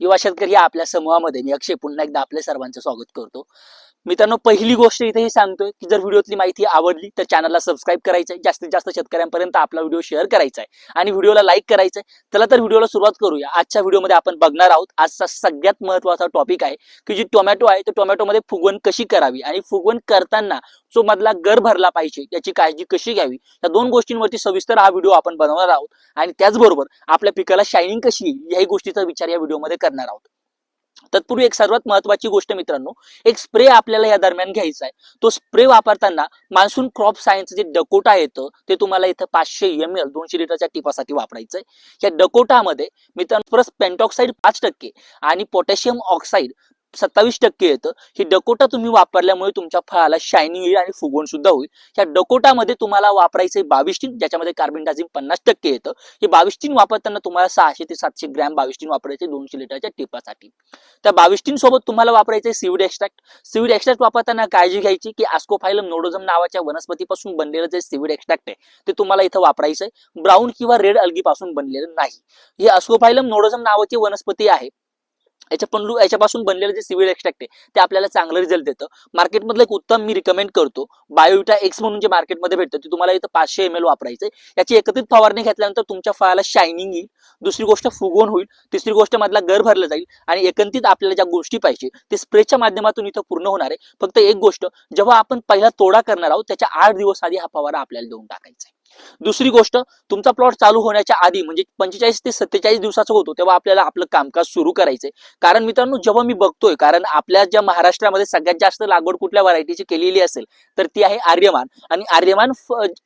युवा शेतकरी या आपल्या समूहामध्ये मी अक्षय पुन्हा एकदा आपल्या सर्वांचं स्वागत करतो. मित्रांनो पहिली गोष्ट इथे ही सांगतोय की जर व्हिडिओतली माहिती आवडली तर चॅनलला सबस्क्राईब करायचं आहे जास्तीत जास्त शेतकऱ्यांपर्यंत आपला व्हिडिओ शेअर करायचा आहे आणि व्हिडिओला लाईक करायचं आहे चला तर व्हिडिओला सुरुवात करूया. आजच्या व्हिडिओमध्ये आपण बघणार आहोत आजचा सगळ्यात महत्त्वाचा टॉपिक आहे की जी टोमॅटो आहे तर टोमॅटोमध्ये फुगवण कशी करावी? आणि फुगवण करताना जो मधला गर भरला पाहिजे याची काळजी कशी घ्यावी? या दोन गोष्टींवरती सविस्तर हा व्हिडिओ आपण बनवणार आहोत. आणि त्याचबरोबर आपल्या पिकाला शायनिंग कशी येईल याही गोष्टीचा विचार या व्हिडिओमध्ये करणार आहोत. तत्पूर्वी एक सर्वात महत्वाची गोष्ट मित्रांनो एक स्प्रे आपल्याला या दरम्यान घ्यायचा आहे. तो स्प्रे वापरताना मान्सून क्रॉप सायन्स जे डकोटा येतं ते तुम्हाला इथं पाचशे एम एल दोनशे लिटरच्या टिपासाठी वापरायचं आहे या डकोटामध्ये मित्रांनो परत पेंटॉक्साईड पाच टक्के आणि पोटॅशियम ऑक्साईड सत्तावीस टक्के येतं. ही डकोटा तुम्ही वापरल्यामुळे तुमच्या फळाला शायनिंग येईल आणि फुगवण सुद्धा होईल. या डकोटामध्ये तुम्हाला वापरायचं बाविस्टीन ज्याच्यामध्ये कार्बन डायझिम पन्नास टक्के येतं. हे बाविस्टीन वापरताना तुम्हाला सहाशे ते सातशे ग्रॅम बावीस वापरायचे दोनशे लिटरच्या टिपासाठी. त्या बाविस्टीन सोबत तुम्हाला वापरायचे सीवीड एक्स्ट्रॅक्ट सीवीड एक्स्ट्रॅक्ट वापरताना काळजी घ्यायची की आस्कोफायलम नोडोझम नावाच्या वनस्पतीपासून बनलेलं जे सीवीड एक्स्ट्रॅक्ट आहे ते तुम्हाला इथं वापरायचं आहे ब्राऊन किंवा रेड अल्गीपासून बनलेलं नाही. हे अस्कोफायलम नोडोझम नावाची वनस्पती आहे. याच्या पण याच्यापासून बनलेलं जे सिव्हिल एक्स्ट्रॅक्ट आहे ते आपल्याला चांगलं रिझल्ट देतं. मार्केटमधलं एक उत्तम मी रिकमेंड करतो बायोविटा एक्स म्हणून जे मार्केटमध्ये भेटतं ते तुम्हाला इथं पाचशे एम एल वापरायचं याची एकत्रित फवारणी घेतल्यानंतर तुमच्या फळाला शायनिंग येईल दुसरी गोष्ट फुगवून होईल तिसरी गोष्ट मधला गर भरलं जाईल आणि एकंदरीत आपल्याला ज्या गोष्टी पाहिजे ते स्प्रेच्या माध्यमातून इथं पूर्ण होणार आहे. फक्त एक गोष्ट जेव्हा आपण पहिला तोडा करणार आहोत त्याच्या आठ दिवस आधी हा फवारा आपल्याला देऊन टाकायचा आहे. दुसरी गोष्ट तुमचा प्लॉट चालू होण्याच्या आधी म्हणजे पंचेचाळीस ते सत्तेचाळीस दिवसाचा होतो तेव्हा आपल्याला आपलं कामकाज सुरू करायचंय. कारण मित्रांनो जेव्हा मी बघतोय कारण आपल्या ज्या महाराष्ट्रामध्ये सगळ्यात जास्त लागवड कुठल्या व्हरायटीची केलेली असेल तर ती आहे आर्यमान. आणि आर्यमान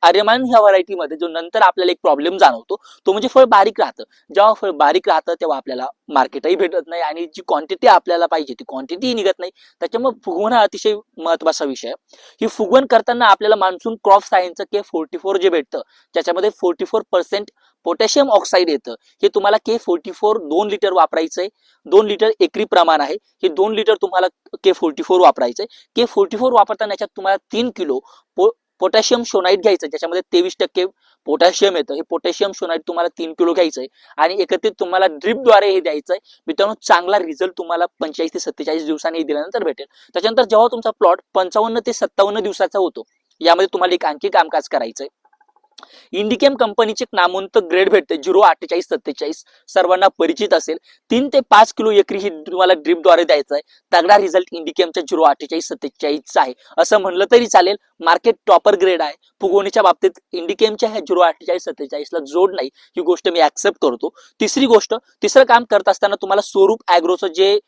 आर्यमान ह्या व्हरायटीमध्ये जो नंतर आपल्याला एक प्रॉब्लेम जाणवतो तो म्हणजे फळ बारीक राहतं. जेव्हा फळ बारीक राहतं तेव्हा आपल्याला मार्केटही भेटत नाही आणि जी क्वांटिटी आपल्याला पाहिजे ती क्वांटिटीही निघत नाही. त्याच्यामुळे फुगवण हा अतिशय महत्त्वाचा विषय आहे. ही फुगवण करताना आपल्याला मान्सून क्रॉप सायन्सचं के फोर्टी फोर जे भेटतं ज्याच्यामध्ये forty four percent potassium oxide येतं. हे तुम्हाला के फोर्टी फोर दोन लिटर वापरायचंय. दोन लिटर एकरी प्रमाण आहे. हे दोन लिटर तुम्हाला के फोर्टी फोर वापरायचंय. के फोर्टी फोर वापरताना याच्यात तुम्हाला तीन किलो पो पोटॅशियम शोनाईट घ्यायचं ज्याच्यामध्ये तेवीस टक्के पोटॅशियम येतं. हे पोटॅशियम शोनाईट तुम्हाला तीन किलो घ्यायचंय. आणि एकत्रित तुम्हाला ड्रिपद्वारे हे द्यायचंय. मित्रांनो चांगला रिझल्ट तुम्हाला पंचेचाळीस ते सत्तेचाळीस दिवसांनी हे दिल्यानंतर भेटेल. त्याच्यानंतर जेव्हा तुमचा प्लॉट पंचावन्न ते सत्तावन्न दिवसाचा होतो यामध्ये तुम्हाला एक आणखी कामकाज करायचंय. इंडिकेम कंपनीचे नामवंत ग्रेड भेटते झिरो अठ्ठेचाळीस सत्तेचाळीस. सर्वांना परिचित असेल. तीन ते पाच किलो एकरी ही तुम्हाला ड्रिपद्वारे द्यायचं आहे. तगडा रिझल्ट इंडिकेमच्या झिरो अठ्ठेचाळीस सत्तेचाळीसचा आहे. असं म्हणलं तरी चालेल. मार्केट टॉपर ग्रेड आहे. फुगवणीच्या बाबतीत इंडिकेमच्या ह्या झिरो अठ्ठेचाळीस सत्तेचाळीसला जोड नाही. ही गोष्ट मी ऍक्सेप्ट करतो. तिसरी गोष्ट तिसरं काम करत असताना तुम्हाला स्वरूप अॅग्रोचं जे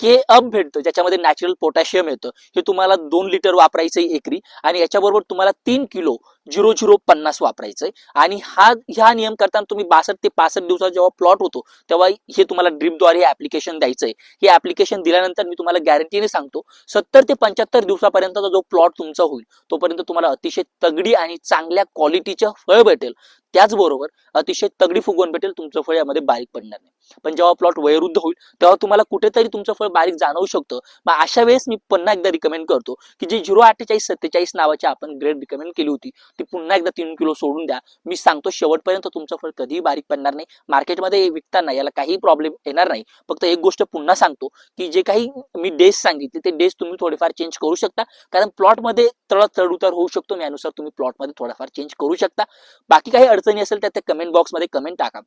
के अप भेटतो ज्याच्यामध्ये नॅचरल पोटॅशियम येतं. हे तुम्हाला दोन लिटर वापरायचं एकरी आणि याच्याबरोबर तुम्हाला तीन किलो झिरो झिरो पन्नास वापरायचंय. आणि हा ह्या नियम करताना तुम्ही बासष्ट ते पासष्ट दिवसात जेव्हा प्लॉट होतो तेव्हा हे तुम्हाला ड्रिपद्वारे हे ऍप्लिकेशन द्यायचंय. हे ऍप्लिकेशन दिल्यानंतर मी तुम्हाला गॅरंटीने सांगतो सत्तर ते पंच्याहत्तर दिवसापर्यंतचा जो प्लॉट तुमचा होईल तोपर्यंत तुम्हाला अतिशय तगडी आणि चांगल्या क्वालिटीचं फळ भेटेल. त्याचबरोबर अतिशय तगडी फुगवून भेटेल तुमचं फळ यामध्ये बारीक पडणार नाही. पण जेव्हा प्लॉट वयोवृद्ध होईल तेव्हा तुम्हाला कुठेतरी तुमचं फळ बारीक जाणवू शकतं. मग अशा वेळेस मी पुन्हा एकदा रिकमेंड करतो की जी झिरो अठ्ठेचाळीस सत्तेचाळीस नावाची आपण ग्रेड रिकमेंड केली होती ती पुन्हा एकदा तीन किलो सोडून द्या. मी सांगतो शेवटपर्यंत तुमचं फळ कधीही बारीक पडणार नाही. मार्केटमध्ये विकताना याला काही प्रॉब्लेम येणार नाही. फक्त एक गोष्ट पुन्हा सांगतो की जे काही मी डेज सांगितले ते डेज तुम्ही थोडेफार चेंज करू शकता. कारण प्लॉटमध्ये तळ चढ उतार होऊ शकतो. यानुसार तुम्ही प्लॉटमध्ये थोडाफार चेंज करू शकता. बाकी काही अडचणी असेल तर त्या कमेंट बॉक्समध्ये कमेंट टाका.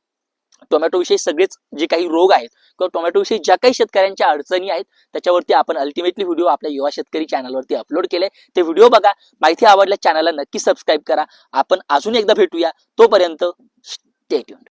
टोमॅटो विषयी सगळेच जे काही रोग आहेत किंवा टोमॅटोविषयी ज्या काही शेतकऱ्यांच्या अडचणी आहेत त्याच्यावरती आपण अल्टिमेटली व्हिडिओ आपल्या युवा शेतकरी चॅनलवरती अपलोड केले. ते व्हिडिओ बघा. माहिती आवडल्या चॅनलला नक्की सबस्क्राईब करा. आपण अजून एकदा भेटूया. तोपर्यंत स्टे ट्यून्ड